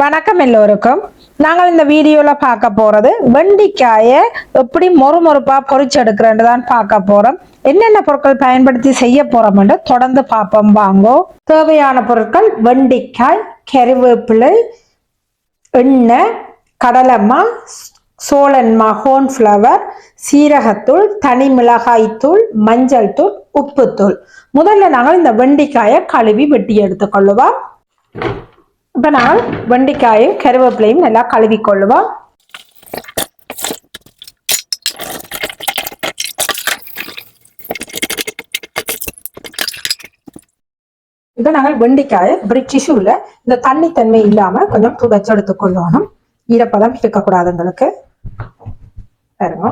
வணக்கம் எல்லோருக்கும். நாங்கள் இந்த வீடியோவில் பார்க்க போகிறது வெண்டிக்காயை எப்படி மொறுமொறுப்பா பொரிச்சு எடுக்கிறேன்னு தான் பார்க்க போகிறோம் என்னென்ன பொருட்கள் பயன்படுத்தி செய்ய போறோம்னு தொடர்ந்து பார்ப்போம். வாங்கோ. தேவையான பொருட்கள் வெண்டிக்காய் கருவேப்பிலை எண்ணெய் கடலம்மா சோளன்மா ஹோன்ஃப்ளவர் சீரகத்தூள் தனி மிளகாய்த்தூள் மஞ்சள் தூள் உப்புத்தூள் முதல்ல நாங்கள் இந்த வெண்டிக்காயை கழுவி வெட்டி எடுத்துக்கொள்ளுவோம். இப்போ நாங்கள் வெண்டைக்காயும் கருவேப்பிலையும் நல்லா கழுவி கொள்ளுவோம் இப்போ நாங்கள் வெண்டைக்காயை இப்படி டிஷ்யூல இந்த தண்ணி தன்மை இல்லாமல் கொஞ்சம் துடைச்சு எடுத்துக்கொள்ளணும். ஈரப்பதம் இருக்கக்கூடாது எங்களுக்கு. பாருங்க.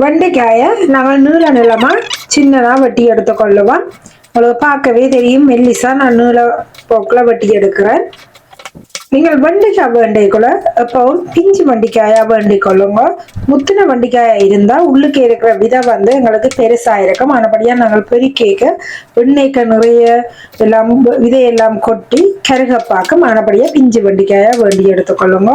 வெண்டைக்காயை நாங்கள் நீள நிலமாக சின்னதாக வெட்டி எடுத்துக்கொள்ளுவோம். உங்களுக்கு பார்க்கவே தெரியும் மெல்லிசாக நான் நீள போக்கில் வெட்டி எடுக்கிறேன். நீங்கள் வெண்டைக்காய் வேண்டிக்குள்ள எப்பவும் பிஞ்சு வண்டிக்காயாக வேண்டிக் கொள்ளுங்க முத்தின வண்டிக்காயாக இருந்தால் உள்ளுக்கு இருக்கிற விதை வந்து எங்களுக்கு பெருசாக இருக்கும். ஆனபடியாக நாங்கள் பெருக்கேக்க எண்ணெய்க்கு நிறைய எல்லாம் விதையெல்லாம் கொட்டி கருகப்பாக்கும் ஆனபடியாக பிஞ்சு வண்டிக்காயாக வேண்டி எடுத்துக்கொள்ளுங்க.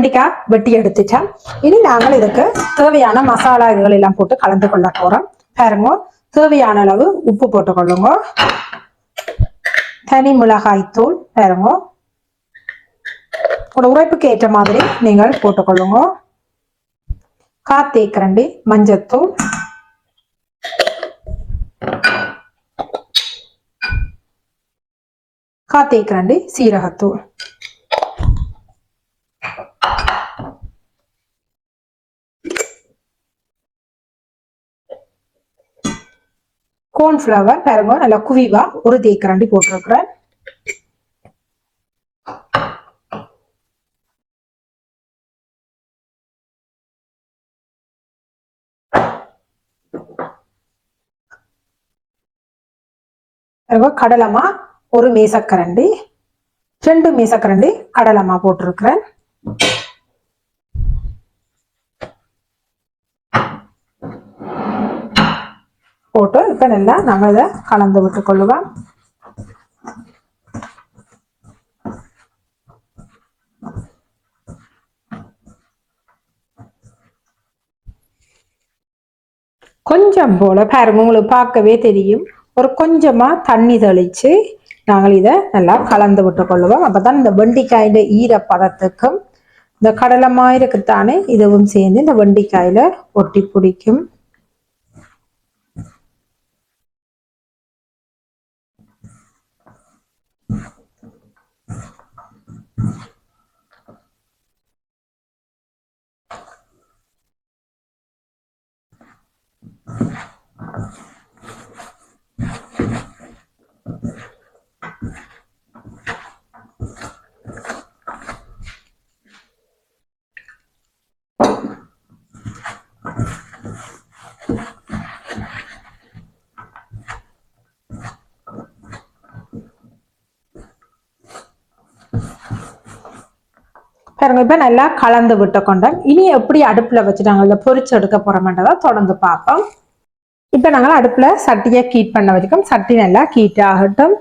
வெண்டிக்காய் வெட்டி எடுத்துட்டேன் இனி நாங்கள் இதுக்கு தேவையான மசாலா இதுகள் எல்லாம் போட்டு கலந்து கொள்ள போறோம் பாருங்க தேவையான அளவு உப்பு போட்டுக்கொள்ளுங்க தனி மிளகாய் தூள் பாருங்க உங்களோட உரைப்புக்கு ஏற்ற மாதிரி நீங்கள் போட்டுக்கொள்ளுங்க காத்தேக்கரண்டி மஞ்சத்தூள் காத்தேக்கரண்டி சீரகத்தூள் கோர்ன்ஃப்ளவர் பாருங்க நல்லா குவிவா ஒரு தேக்கரண்டி போட்டிருக்கிறேன். கடலமா ஒரு மேசக்கரண்டி ரெண்டு மேசக்கரண்டி கடலமா போட்டிருக்கிறேன். போட்டு இப்போ நல்லா நம்ம இதை கலந்து விட்டு கொள்ளுவோம் கொஞ்சம் போல பாருங்க உங்களுக்கு பார்க்கவே தெரியும். ஒரு கொஞ்சமா தண்ணி தெளிச்சு நாங்கள் இதை நல்லா கலந்து விட்டு கொள்ளுவோம். அப்பதான் இந்த வெண்டிக்காயில ஈரப்பதத்துக்கும் இந்த கடலை மாயிருக்குத்தானே இதுவும் சேர்ந்து இந்த வெண்டிக்காயில ஒட்டி பிடிக்கும். Thank you. பாருங்க இப்போ நல்லா கலந்து விட்டு கொண்டோம். இனி எப்படி அடுப்புல வச்சு நாங்கள் இதை பொறிச்சு எடுக்க போறோம்ன்றதை தொடர்ந்து பார்ப்போம். இப்போ நாங்கள் அடுப்புல சட்டியை கீட் பண்ண வச்சுக்கோம் சட்டி நல்லா கீட் ஆகட்டும்.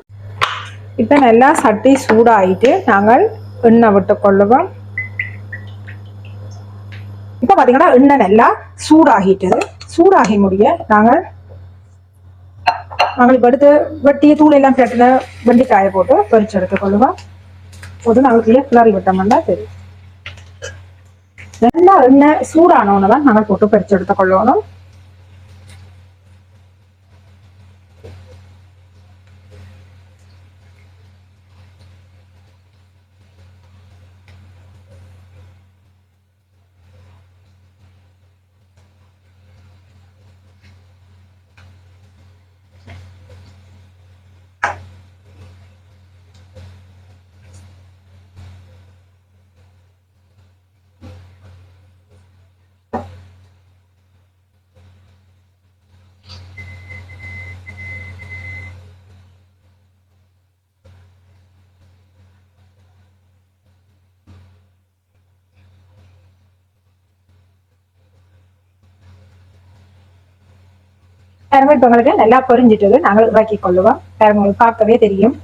இப்போ நல்லா சட்டி சூடாகிட்டு நாங்கள் எண்ணெய் விட்டு கொள்ளுவோம். இப்போ பார்த்தீங்கன்னா எண்ணெய் நல்லா சூடாகிட்டது. சூடாகி முடிய நாங்கள் நாங்கள் எடுத்து வெட்டிய தூள் எல்லாம் பிரட்டின வெண்டிக்காயை போட்டு பொரிச்சு எடுத்துக்கொள்ளுவோம் போது நாங்கள் கிளறி விட்டோம்னா தெரியும் நல்லா எண்ணெய் சூடானோன்னு தான் நாங்கள் போட்டு பறிச்சு எடுத்துக் கொள்ளணும் பாருங்க இப்ப உங்களுக்கு நல்லா பொரிஞ்சிட்டது நாங்கள் இறக்கி கொள்ளுவோம். உங்களுக்கு பார்க்கவே தெரியும்.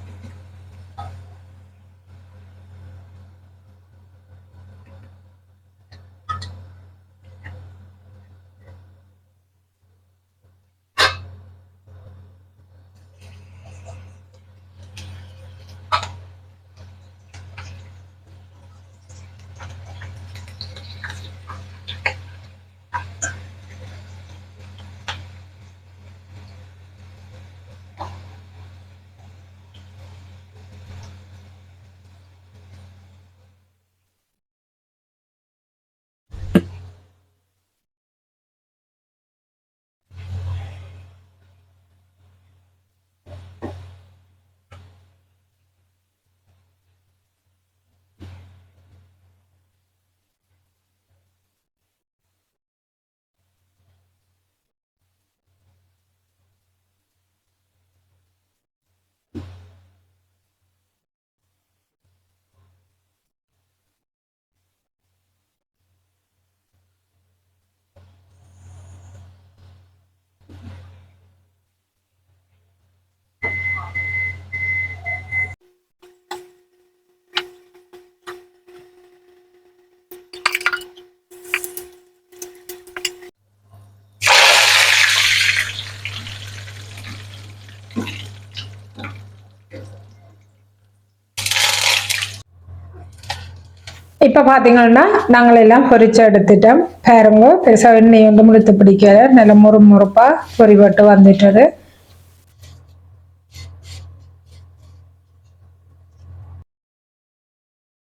இப்ப பாத்தீங்கன்னா நாங்கள் எல்லாம் பொரிச்சு எடுத்துட்டோம். பாருங்க பெருசாக எண்ணெய் வந்து முழுத்து பிடிக்கல. நல்ல முறு முறுப்பாக பொறிபட்டு வந்துட்டது.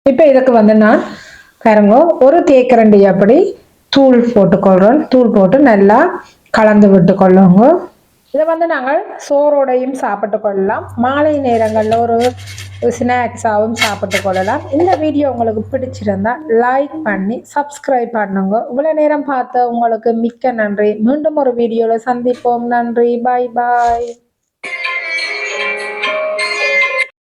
இப்ப இதுக்கு வந்து நான் பாருங்க ஒரு தேக்கரண்டி அப்படி தூள் போட்டுக்கொள்றோம். தூள் போட்டு நல்லா கலந்து விட்டு கொள்ளுங்க இதை வந்து நாங்கள் சோறோடையும் சாப்பிட்டு கொள்ளலாம் மாலை நேரங்களில் ஒரு ஸ்நாக்ஸாகவும் சாப்பிட்டு கொள்ளலாம். இந்த வீடியோ உங்களுக்கு பிடிச்சிருந்தா லைக் பண்ணி சப்ஸ்கிரைப் பண்ணுங்க. இவ்வளோ நேரம் பார்த்த உங்களுக்கு மிக்க நன்றி. மீண்டும் ஒரு வீடியோவில் சந்திப்போம். நன்றி. பாய் பாய்